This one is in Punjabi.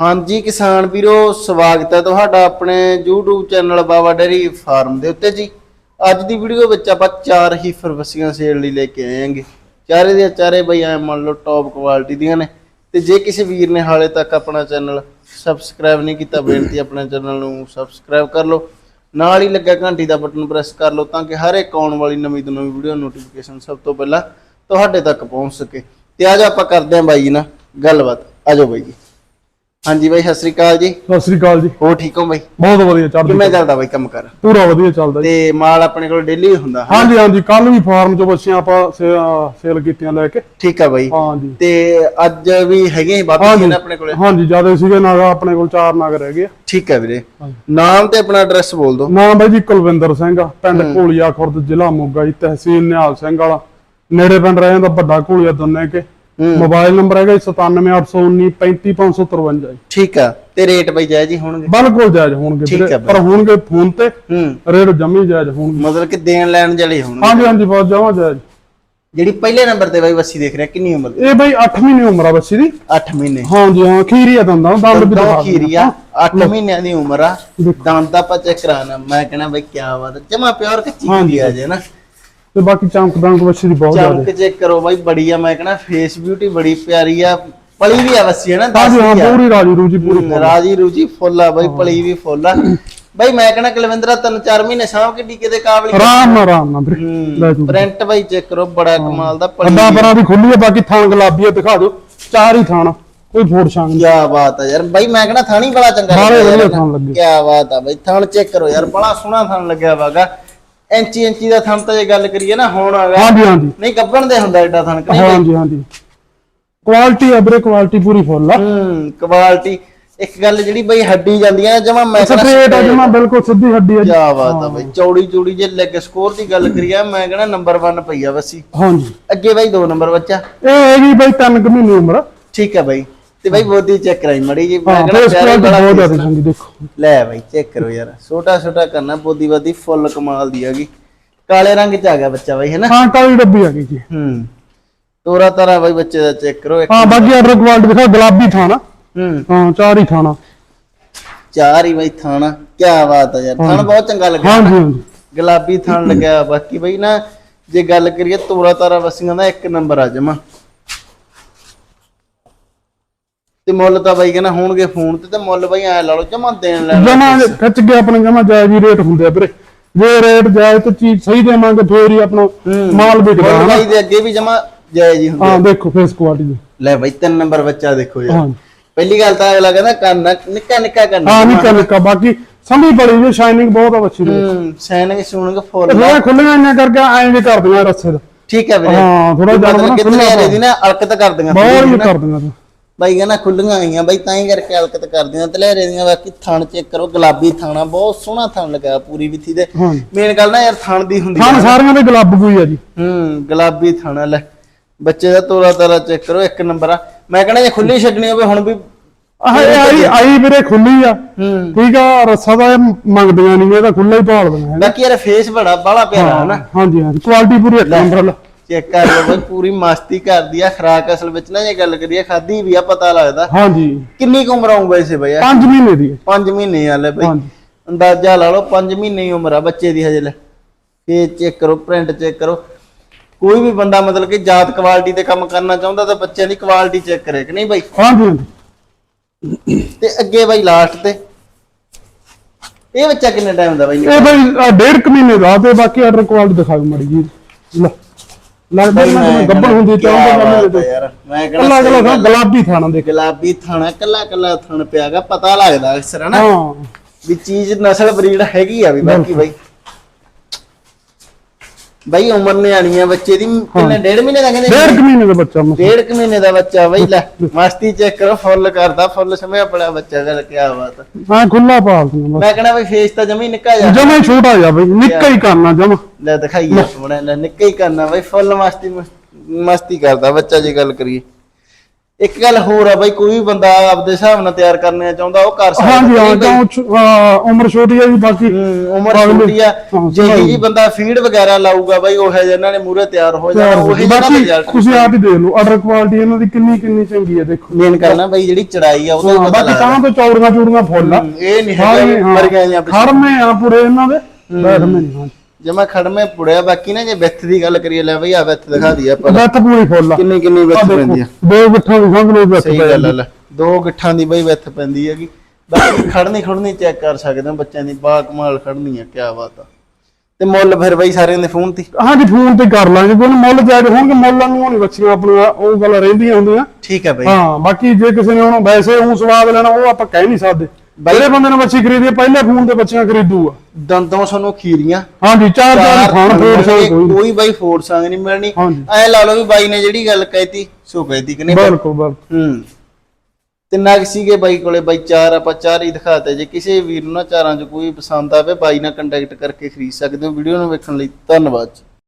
ਹਾਂਜੀ ਕਿਸਾਨ ਵੀਰੋ, ਸਵਾਗਤ ਹੈ ਤੁਹਾਡਾ ਆਪਣੇ YouTube channel Baba dairy farm ਦੇ ਉੱਤੇ ਜੀ। ਅੱਜ ਦੀ ਵੀਡੀਓ ਵਿੱਚ ਆਪਾਂ ਚਾਰ ਹੀ ਫਰਵਸੀਆਂ ਸੇਲ ਲਈ ਲੈ ਕੇ ਆਏ ਹਾਂਗੇ। ਚਾਰੇ ਦੇ ਚਾਰੇ ਬਈ ਐ ਮੰਨ ਲਓ ਟੌਪ ਕੁਆਲਿਟੀ ਦੀਆਂ ਨੇ। ਤੇ ਜੇ ਕਿਸੇ ਵੀਰ ਨੇ ਹਾਲੇ ਤੱਕ ਆਪਣਾ ਚੈਨਲ ਸਬਸਕ੍ਰਾਈਬ ਨਹੀਂ ਕੀਤਾ, ਬੇਨਤੀ ਆਪਣੇ ਚੈਨਲ ਨੂੰ ਸਬਸਕ੍ਰਾਈਬ ਕਰ ਲਓ। ਨਾਲ ਹੀ ਲੱਗਾ ਘੰਟੀ ਦਾ ਬਟਨ ਪ੍ਰੈਸ ਕਰ ਲਓ ਤਾਂ ਕਿ ਹਰ ਇੱਕ ਆਉਣ ਵਾਲੀ ਨਵੀਂ ਤੋਂ ਨਵੀਂ ਵੀਡੀਓ ਨੋਟੀਫਿਕੇਸ਼ਨ ਸਭ ਤੋਂ ਪਹਿਲਾਂ ਤੁਹਾਡੇ ਤੱਕ ਪਹੁੰਚ ਸਕੇ। ਤੇ ਅੱਜ ਆਪਾਂ ਕਰਦੇ ਹਾਂ ਬਾਈ ਜੀ ਨਾ ਗੱਲਬਾਤ। ਆਜੋ ਬਾਈ ਜੀ। ਹਾਂਜੀ ਬਾਈ ਸਤਿ ਸ੍ਰੀ ਅਕਾਲ ਜੀ। ਸਤਿ ਸ੍ਰੀ ਅਕਾਲ ਜੀ। ਹੋ ਠੀਕ ਹੋ ਬਾਈ? ਬਹੁਤ ਵਧੀਆ ਚੱਲਦੀ ਕਿਵੇਂ ਚੱਲਦਾ ਬਾਈ ਕੰਮ ਕਰ? ਪੂਰਾ ਵਧੀਆ ਚੱਲਦਾ ਜੀ। ਤੇ ਮਾਲ ਆਪਣੇ ਕੋਲ ਡੇਲੀ ਹੁੰਦਾ? ਹਾਂ ਹਾਂਜੀ ਹਾਂਜੀ। ਕੱਲ ਵੀ ਫਾਰਮ ਚੋਂ ਬੱਚੀਆਂ ਆਪਾਂ ਸੇਲ ਕੀਤੀਆਂ ਲੈ ਕੇ। ਠੀਕ ਆ ਬਾਈ। ਹਾਂਜੀ। ਤੇ ਅੱਜ ਵੀ ਹੈਗੇ ਹੀ ਜੀ ਨੇ ਆਪਣੇ ਕੋਲੇ? ਹਾਂਜੀ ਜ਼ਿਆਦਾ ਸੀਗੇ ਨਾਗ ਆਪਣੇ ਕੋਲ ਚਾਰ ਨਾਗ ਰਹਿ ਗਏ। ਠੀਕ ਆ ਵੀਰੇ। ਨਾਮ ਤੇ ਆਪਣਾ ਐਡਰੈਸ ਬੋਲ ਦਿਓ। ਨਾਮ ਬਾਈ ਜੀ ਕੁਲਵਿੰਦਰ ਸਿੰਘ ਪਿੰਡ ਘੋਲੀਆ ਖੁਰਦ ਜ਼ਿਲ੍ਹਾ ਮੋਗਾ ਜੀ ਤਹਿਸੀਲ ਨਿਹਾਲ ਸਿੰਘ ਵਾਲਾ। ਨੇੜੇ ਪਿੰਡ ਰਹਿ ਜਾਂਦਾ ਵੱਡਾ ਘੋਲੀਆ ਦੋਨੇ ਕੇ। ਮੋਬਾਈਲ ਨੰਬਰ ਹੈਗਾ ਜੀ 97819 35553 ਜੀ। ਠੀਕ ਆ ਤੇ ਰੇਟ ਬਾਈ ਜਾਇਜ਼ ਹੀ ਹੋਣਗੇ। ਬਿਲਕੁਲ ਜਾਇਜ਼ ਹੋਣਗੇ। ਪਰ ਹੋਣਗੇ ਫੋਨ ਤੇ ਰੇਟ ਜਮੀ ਜਾਇਜ਼ ਹੋਣਗੇ। ਮਤਲਬ ਕਿ ਦੇਣ ਲੈਣ ਜਲੇ ਹੋਣਗੇ। ਹਾਂਜੀ ਹਾਂਜੀ ਬਹੁਤ ਜਮਾ ਜਾਇਜ਼। ਜਿਹੜੀ ਪਹਿਲੇ ਨੰਬਰ ਤੇ ਬਾਈ ਵੱਸੀ ਦੇਖ ਰਿਹਾ ਕਿੰਨੀ ਉਮਰ ਦੀ? ਇਹ ਬਾਈ 8 ਮਹੀਨੇ ਉਮਰ ਆ ਬੱਚੀ ਦੀ। 8 ਮਹੀਨੇ। ਹਾਂਜੀ ਹਾਂ ਖੀਰੀ ਆ ਦੰਦਾਂ ਦੰਦ ਵੀ ਦਿਖਾ ਖੀਰੀਆ 8 ਮਹੀਨਿਆਂ ਦੀ ਉਮਰ ਆ। ਦੰਦ ਆਪਾਂ ਚੈੱਕ ਕਰਾਣਾ ਮੈਂ ਕਹਿੰਦਾ ਬਈ ਕੀ ਬਾਤ ਜਮਾ ਪਿਓਰ ਕੱਚੀ ਹੁੰਦੀ ਆ ਜੇ ਨਾ। ਤੇ ਬਾਕੀ ਚਮਕ ਦੰਗ ਬੱਚੀ ਦੀ ਬਹੁਤ ਜ਼ਿਆਦਾ। ਚਮਕ ਚੈੱਕ ਕਰੋ ਬਾਈ ਬੜੀ ਆ ਮੈਂ ਕਹਿੰਦਾ ਫੇਸ ਬਿਊਟੀ ਬੜੀ ਪਿਆਰੀ ਆ ਪਲੀ ਵੀ ਆ ਵਸੀ ਹੈ ਨਾ ਹਾਂਜੀ ਹਾਂ। ਪੂਰੀ ਰਾਜੀ ਰੂਜੀ ਪੂਰੀ ਰਾਜੀ ਰੂਜੀ ਫੁੱਲ ਆ ਬਾਈ ਪਲੀ ਵੀ ਫੁੱਲ ਆ। ਬਾਈ ਮੈਂ ਕਹਿੰਦਾ ਕੁਲਵਿੰਦਰਾ ਤਿੰਨ ਚਾਰ ਮਹੀਨੇ ਸਾਂਭ ਕੇ ਟੀਕੇ ਦੇ ਕਾਬਲ ਆਰਾਮ ਆਰਾਮ ਨਾਲ। ਵੀਰੇ ਪ੍ਰਿੰਟ ਬਾਈ ਚੈੱਕ ਕਰੋ ਬੜਾ ਕਮਾਲ ਦਾ ਪਲੀ ਅੱਡਾ ਪਰਾਂ ਦੀ ਖੁੱਲੀ ਆ ਬਾਕੀ ਥਾਂ ਗੁਲਾਬੀ ਆ ਦਿਖਾ ਦਿਓ। ਚਾਰ ਹੀ ਥਾਣਾ ਕੋਈ ਫੋੜ ਛਾਂਗ ਨਹੀਂ। ਕੀ ਬਾਤ ਆ ਯਾਰ ਬਾਈ ਮੈਂ ਕਹਿੰਦਾ ਥਾਣੀ ਬੜਾ ਚੰਗਾ ਲੱਗਿਆ। ਕਿਆ ਬਾਤ ਆ ਬਾਈ ਥਾਣ ਚੈੱਕ ਕਰੋ ਯਾਰ ਬੜਾ ਸੋਹਣਾ ਥਾਣ ਲੱਗਿਆ ਵਾਗਾ ਇੰਚੀ ਇੰਚੀ ਦਾ ਥਾਣ ਤਾਂ ਜੇ ਗੱਲ ਕਰੀਏ ਨਾ ਹੁਣ ਗਿਆ। ਹਾਂਜੀ ਹਾਂਜੀ। ਨਹੀਂ ਗੱਬਣ ਦੇ ਹੁੰਦਾ ਐਡਾ ਥਾਣ ਕਿ ਨਹੀਂ? ਹਾਂਜੀ ਹਾਂਜੀ। ਕੁਆਲਿਟੀ ਆ ਵੀਰੇ ਕੁਆਲਿਟੀ ਪੂਰੀ ਫੁੱਲ ਆ। ਹੂੰ ਕੁਆਲਿਟੀ ਇੱਕ ਗੱਲ ਜਿਹੜੀ ਬਈ ਹੱਡੀ ਜਾਂਦੀਆਂ ਨੇ ਜਮਾ ਮੈਂ ਸਟ੍ਰੇਟ ਆ ਜਮਾ ਬਿਲਕੁਲ ਸਿੱਧੀ ਹੱਡੀ ਆ ਜੀ। ਕਿਆ ਬਾਤ ਆ ਬਈ ਚੌੜੀ ਚੌੜੀ ਜੇ ਲੈਗ ਸਕੋਰ ਦੀ ਗੱਲ ਕਰੀਏ ਮੈਂ ਕਹਿੰਦਾ ਨੰਬਰ 1 ਪਈ ਆ ਵਸੀ ਹਾਂਜੀ। ਅੱਗੇ ਬਾਈ 2 ਨੰਬਰ ਬੱਚਾ। ਇਹ ਹੈਗੀ ਬਾਈ 3 ਕੁ ਮਹੀਨੇ ਉਮਰ। ਠੀਕ ਆ ਬਾਈ। ਤੇ ਬਾਈ ਬੋਦੀ ਚੈੱਕ ਕਰਾਈ ਮੜੀ ਜੀ ਮੈਂ ਹਾਂ ਕਹਿੰਦਾ ਫੇਸ ਪਿਆਰੀ ਕੁਆਲਿਟੀ ਬੜਾ ਬਹੁਤ ਜ਼ਿਆਦਾ ਚੰਗੀ ਦੇਖੋ। ਲੈ ਬਾਈ ਚੈੱਕ ਕਰੋ ਯਾਰ। ਛੋਟਾ ਛੋਟਾ ਕਰਨਾ ਬੋਦੀ ਬਾਦੀ ਫੁੱਲ ਕਮਾਲ ਦੀ ਹੈਗੀ। ਕਾਲੇ ਰੰਗ ਚ ਆ ਗਿਆ ਬੱਚਾ ਬਾਈ ਹੈ ਨਾ ਹਾਂ ਕਾਲੀ ਡੱਬੀ ਆ ਗਈ ਜੀ। ਹੂੰ। ਤੋਰਾ ਤਾਰਾ ਬਾਈ ਬੱਚੇ ਦਾ ਚੈੱਕ ਕਰੋ ਇੱਕ ਹਾਂ ਬਾਕੀ ਆਰਡਰ ਕੁਆਲਿਟੀ ਦਿਖਾ ਗੁਲਾਬੀ ਥਾਣਾ। ਹੂੰ। ਹਾਂ ਚਾਰ ਹੀ ਥਾਣਾ। ਚਾਰ ਹੀ ਬਾਈ ਥਾਣਾ। ਕੀ ਬਾਤ ਆ ਯਾਰ ਥਣ ਬਹੁਤ ਚੰਗਾ ਲੱਗਿਆ ਹਾਂਜੀ ਹਾਂਜੀ। ਗੁਲਾਬੀ ਥਣ ਲੱਗਿਆ ਬਾਕੀ ਬਈ ਨਾ ਜੇ ਗੱਲ ਕਰੀਏ ਤੋਰਾ ਤਾਰਾ ਵਸੀਆਂ ਦਾ ਇੱਕ ਨੰਬਰ ਆ ਜਮਾ। ਤੇ ਮੁੱਲ ਤਾਂ ਬਾਈ ਕਹਿੰਦਾ ਹੋਣਗੇ ਫੋਨ ਤੇ ਤੇ ਮੁੱਲ ਬਾਈ ਐ ਲਾ ਲਓ ਜਮਾ ਦੇਣ ਲੈਣ ਜਮਾ ਖਿੱਚ ਕੇ ਆਪਣੇ ਜਮਾ ਜਾਇਜ਼ ਹੀ ਰੇਟ ਹੁੰਦੇ ਆ ਵੀਰੇ। ਜੇ ਰੇਟ ਜਾਇਜ਼ ਤੇ ਚੀਜ਼ ਸਹੀ ਦੇਵਾਂਗੇ ਫੇਰ ਹੀ ਆਪਣਾ ਮਾਲ ਵਿਕਦਾ ਮੁੱਲ ਹਨਾ? ਬਾਈ ਦੇ ਅੱਗੇ ਵੀ ਜਮਾ ਜਾਇਜ਼ ਹੀ ਹੁੰਦੇ ਹਾਂ ਦੇਖੋ ਫੇਸ ਕੁਆਲਿਟੀ ਲੈ ਬਾਈ ਤਿੰਨ ਨੰਬਰ ਬੱਚਾ ਦੇਖੋ ਯਾਰ। ਹਾਂ। ਪਹਿਲੀ ਗੱਲ ਤਾਂ ਅਗਲਾ ਕਹਿੰਦਾ ਕੰਨ ਨਿੱਕਾ ਨਿੱਕਾ ਕੰਨ। ਹਾਂ ਨਿੱਕਾ ਨਿੱਕਾ ਬਾਕੀ ਸਮਝ ਬੜੀ ਜੀ ਸ਼ਾਈਨਿੰਗ ਬਹੁਤ ਆ ਬੱਚੀ ਦੀ। ਹੂੰ ਸੈਨਿਕ ਸੂਣਗੇ ਫੁੱਲ। ਖੁੱਲੀਆਂ ਇੰਨਾ ਕਰਕੇ ਐਂ ਵੀ ਕਰਦੀਆਂ ਰਸੇ ਦਾ। ਠੀਕ ਹੈ ਵੀਰੇ। ਹਾਂ, ਥੋੜ੍ਹਾ ਜਿਹਾ ਮਤਲਬ ਨਾ ਕਿ ਖੁੱਲ੍ਹਾ ਤਲੇਰੇ ਦੀ ਨਾ ਅਲਕਤ ਕਰ ਦਿੰਗਾ। ਬਹੁਤ ਹੀ ਕਰਦੀਆਂ ਤੂੰ। ਬਾਈ ਕਹਿੰਦਾ ਖੁੱਲੀਆਂ ਆਈਆਂ ਬਾਈ ਤਾਂ ਹੀ ਕਰਕੇ ਹਲਕਤ ਕਰਦੀਆਂ ਤਲੇਰੇ ਦੀਆਂ ਬਾਕੀ ਥਣ ਚੈੱਕ ਕਰੋ ਗੁਲਾਬੀ ਥਾਣਾ ਬਹੁਤ ਸੋਹਣਾ ਥਣ ਲੱਗਾ ਪੂਰੀ ਵਿੱਥੀ ਦੇ। ਮੇਨ ਗੱਲ ਨਾ ਯਾਰ ਥਣ ਦੀ ਹੁੰਦੀ ਥਾਣ ਸਾਰੀਆਂ ਦੇ ਗੁਲਾਬ ਕੋਈ ਆ ਜੀ। ਹੂੰ ਗੁਲਾਬੀ ਥਾਣਾ ਲੈ। ਬੱਚੇ ਦਾ ਤੋਰਾ ਤਾਰਾ ਚੈੱਕ ਕਰੋ ਇੱਕ ਨੰਬਰ ਆ। ਮੈਂ ਕਹਿੰਦਾ ਜੇ ਖੁੱਲੀ ਛੱਡਣੀ ਹੋਵੇ ਹੁਣ ਵੀ ਆਹ ਆਈ ਆਈ ਵੀਰੇ ਖੁੱਲੀ ਆ। ਠੀਕ ਆ ਰੱਸਾ ਦਾ ਮੰਗਦੀਆਂ ਨਹੀਂ ਇਹ ਤਾਂ ਖੁੱਲਾ ਹੀ ਭਾਲ ਦਿੰਦੇ ਬਾਕੀ ਯਾਰ ਫੇਸ ਬੜਾ ਬਾਲਾ ਪਿਆਰਾ ਹੈ ਨਾ। ਹਾਂਜੀ ਹਾਂਜੀ। ਕੁਆਲਿਟੀ ਪੂਰੀ ਇੱਕ ਨੰਬਰ ਵਾਲਾ ਚੈੱਕ ਕਰ ਲਓ ਬਈ ਪੂਰੀ ਮਸਤੀ ਕਰਦੀ ਆ ਖਰਾਕ ਅਸਲ ਵਿੱਚ ਨਾ ਜੇ ਗੱਲ ਕਰੀਏ ਖਾਦੀ ਵੀ ਆ ਪਤਾ ਲੱਗਦਾ। ਹਾਂਜੀ। ਕਿੰਨੀ ਕੁ ਉਮਰ ਆਉਂ ਵੈਸੇ ਬਈ? 5 ਮਹੀਨੇ ਦੀ। ਹੈ 5 ਮਹੀਨੇ ਆ ਲੈ ਬਈ। ਹਾਂਜੀ। ਅੰਦਾਜ਼ਾ ਲਾ ਲਓ 5 ਮਹੀਨੇ ਹੀ ਉਮਰ ਆ ਬੱਚੇ ਦੀ ਹਜੇ ਲੈ। ਫੇਸ ਚੈੱਕ ਕਰੋ ਪ੍ਰਿੰਟ ਚੈੱਕ ਕਰੋ। ਕੋਈ ਵੀ ਬੰਦਾ ਮਤਲਬ ਕਿ ਜਾਤ ਕੁਆਲਿਟੀ ਤੇ ਕੰਮ ਕਰਨਾ ਚਾਹੁੰਦਾ ਤਾਂ ਬੱਚਿਆਂ ਦੀ ਕੁਆਲਿਟੀ ਚੈੱਕ ਕਰੇ ਕਿ ਨਹੀਂ ਬਾਈ? ਹਾਂਜੀ ਹਾਂਜੀ। ਤੇ ਅੱਗੇ ਬਾਈ ਲਾਸਟ ਤੇ। ਇਹ ਬੱਚਾ ਕਿੰਨੇ ਟਾਈਮ ਦਾ ਬਾਈ? ਇਹ ਬਈ ਡੇਢ ਕੁ ਮਹੀਨੇ ਦਾ ਤੇ ਬਾਕੀ ਆਰਡਰ ਕੁਆਲਿਟੀ ਦਿਖਾਓ ਮੜੀ ਜੀ ਲੈ। ਲੱਗਦਾ ਹੁੰਦੀ ਯਾਰ ਮੈਂ ਗੁਲਾਬੀ ਥਾਣਾ ਗੁਲਾਬੀ ਥਾਣਾ ਕੱਲਾ ਕੱਲਾ ਥਣ ਪਿਆਗਾ ਪਤਾ ਲੱਗਦਾ ਅਕਸਰ ਹਨਾ ਹਾਂ। ਵੀ ਚੀਜ਼ ਨਸਲ ਬਰੀਡ ਹੈਗੀ ਆ ਵੀ ਬਾਕੀ ਬਾਈ। ਬਾਈ ਉਮਰ ਨਿਆਣੀ ਆ ਬੱਚੇ ਦੀ ਕਿੰਨੇ ਡੇਢ ਮਹੀਨੇ ਦਾ ਕਹਿੰਦੇ ਡੇਢ ਕੁ ਮਹੀਨੇ ਦਾ ਬੱਚਾ ਮਸਾਂ। ਡੇਢ ਕੁ ਮਹੀਨੇ ਦਾ ਬੱਚਾ ਬਾਈ ਲੈ ਮਸਤੀ ਚੈੱਕ ਕਰੋ ਫੁੱਲ ਕਰਦਾ ਫੁੱਲ ਸਮੇਂ ਆਪਣਾ ਬੱਚਾ ਗੱਲ ਕੀ ਬਾਤ ਆ। ਹਾਂ ਖੁੱਲਾ ਪਾਲ ਦੂੰਗਾ ਮੈਂ ਕਹਿੰਦਾ ਬਈ ਫੇਸ ਤਾਂ ਜਮੀ ਨਿੱਕਾ ਜਾ ਜਮਾ ਛੋਟਾ ਜਾ ਬਈ ਨਿੱਕਾ ਹੀ ਕਰਨਾ ਜਮਾ। ਲੈ ਦਿਖਾਈਏ ਆਪਣਾ ਲੈ ਨਿੱਕਾ ਹੀ ਕਰਨਾ ਬਈ ਫੁੱਲ ਮਸਤੀ ਮਸਤੀ ਕਰਦਾ ਬੱਚਾ ਜੀ ਗੱਲ ਕਰੀਏ। ਇੱਕ ਗੱਲ ਹੋਰ ਆ ਬਾਈ ਕੋਈ ਵੀ ਬੰਦਾ ਆਪਦੇ ਹਿਸਾਬ ਨਾਲ ਤਿਆਰ ਕਰਨਾ ਚਾਹੁੰਦਾ ਉਹ ਕਰ ਸਕਦਾ ਹਾਂਜੀ ਹਾਂ? ਤਾਂ ਅਹ ਉਮਰ ਛੋਟੀ ਹੈ ਜੀ ਬਾਕੀ ਹੂੰ, ਉਮਰ ਛੋਟੀ ਆ ਹਾਂ, ਜੇ। ਜੀ ਬੰਦਾ ਫੀਡ ਵਗੈਰਾ ਲਾਊਗਾ ਬਾਈ ਉਹ ਹੈ ਜਿਹਨਾਂ ਨੇ ਮੂਰੇ ਤਿਆਰ ਹੋ ਜਾਣਾ ਹੋ ਉਹ। ਜਿਹੜਾ ਬਾਕੀ ਤੁਸੀਂ ਆਪ ਹੀ ਦੇਖ ਲਓ ਆਰਡਰ ਕੁਆਲਿਟੀ ਇਹਨਾਂ ਦੀ ਕਿੰਨੀ ਕਿੰਨੀ ਚੰਗੀ ਹੈ ਦੇਖੋ ਮੇਨ ਕਰਨਾ ਬਾਈ ਜਿਹੜੀ ਚੜਾਈ ਆ ਉਹਦਾ ਹੀ ਹਾਂ, ਪਤਾ ਬਾਕੀ ਲੱਗਦਾ ਤਾਂ ਤੋਂ ਚੌੜੀਆਂ ਚੂੜੀਆਂ ਫੁੱਲ ਆ ਹੂੰ, ਇਹ ਨਹੀਂ ਹੈਗਾ ਹਾਂ। ਮਰ ਗਏ ਜਾਂ ਖੜਮੇ ਆ ਪੂਰੇ ਇਹਨਾਂ ਦੇ ਬੈਠਵੇਂ ਨਹੀਂ ਹਾਂ ਜਮਾ ਖੜਮੇ ਪੁੜਿਆ ਬਾਕੀ ਨਾ ਜੇ ਵਿੱਥ ਦੀ ਗੱਲ ਕਰੀਏ ਲੈ ਬਈ ਆ ਵਿੱਥ ਦਿਖਾ ਦੀ ਆਪਾਂ। ਬੱਤ ਪੂਰੀ ਫੁੱਲ ਆ। ਕਿੰਨੀ ਕਿੰਨੀ ਵਿੱਥ ਪੈਂਦੀ ਆ। ਦੋ ਗਿੱਠਾਂ ਦੀ ਸੰਗ ਲੋ ਬੱਤ ਸਹੀ ਗੱਲ ਆ ਲੈ। ਦੋ ਗਿੱਠਾਂ ਦੀ ਬਈ ਵਿੱਥ ਪੈਂਦੀ ਹੈਗੀ। ਬਾਕੀ ਖੜਨੀ ਖੜਨੀ ਚੈੱਕ ਕਰ ਸਕਦੇ ਹੋ ਬੱਚਿਆਂ ਦੀ। ਬਾ ਕਮਾਲ ਖੜਨੀ ਆ ਕੀ ਬਾਤ ਆ। ਤੇ ਮੁੱਲ ਫਿਰ ਬਈ ਸਾਰਿਆਂ ਦੇ ਫੋਨ ਤੇ? ਹੀ? ਹਾਂਜੀ ਫੋਨ ਤੇ ਕਰ ਲਾਂਗੇ। ਕੋਈ ਮੁੱਲ ਜਾਇਜ਼ ਹੋਣਗੇ ਮੁੱਲਾਂ ਨੂੰ ਨਹੀਂ ਬੱਚੀਆਂ ਆਪਣੀਆਂ ਉਹ ਗੱਲ ਰਹਿੰਦੀਆਂ ਹੁੰਦੀਆਂ। ਠੀਕ ਹੈ ਬਈ। ਹਾਂ ਬਾਕੀ ਜੇ ਕਿਸੇ ਨੇ ਹੁਣ ਵੈਸੇ ਉਹ ਸਵਾਦ ਲੈਣਾ ਉਹ ਆਪਾਂ ਕਹਿ ਨਹੀਂ ਸਕਦੇ। ਜਿਹੜੇ ਬੰਦੇ ਨੇ ਬੱਚੀ ਖਰੀਦੀ ਪਹਿਲੇ ਫੋਨ ਤੇ ਬੱਚੀਆਂ ਖਰੀਦੂਗਾ ਦੰਦੋਂ ਸਾਨੂੰ ਖੀਰੀਆਂ। ਹਾਂਜੀ ਚਾਰ ਚਾਰ ਖਾਣ ਫੋੜ ਮਿਲਣਗੇ, ਕੋਈ ਬਾਈ ਫੋੜ ਸੰਗ ਨਹੀਂ ਮਿਲਣੀ। ਐ ਲਾ ਲਓ ਵੀ ਬਾਈ ਨੇ ਜਿਹੜੀ ਗੱਲ ਕਹਿਤੀ ਸੋ ਕਹਿਤੀ ਕਿ ਨਹੀਂ? ਬਿਲਕੁਲ ਬਿਲਕੁਲ। ਹੂੰ। ਤੇ ਨਗ ਸੀਗੇ ਬਾਈ ਕੋਲੇ ਬਾਈ ਚਾਰ ਆਪਾਂ ਚਾਰ ਹੀ ਦਿਖਾਤੇ। ਜੇ ਕਿਸੇ ਵੀਰ ਨੂੰ ਨਾ ਚਾਰਾਂ ਚ ਕੋਈ ਪਸੰਦ ਆਵੇ ਬਾਈ ਨਾਲ ਕੰਟੈਕਟ ਕਰਕੇ ਖਰੀਦ ਸਕਦੇ ਹੋ। ਵੀਡੀਓ ਨੂੰ ਵੇਖਣ ਲਈ ਧੰਨਵਾਦ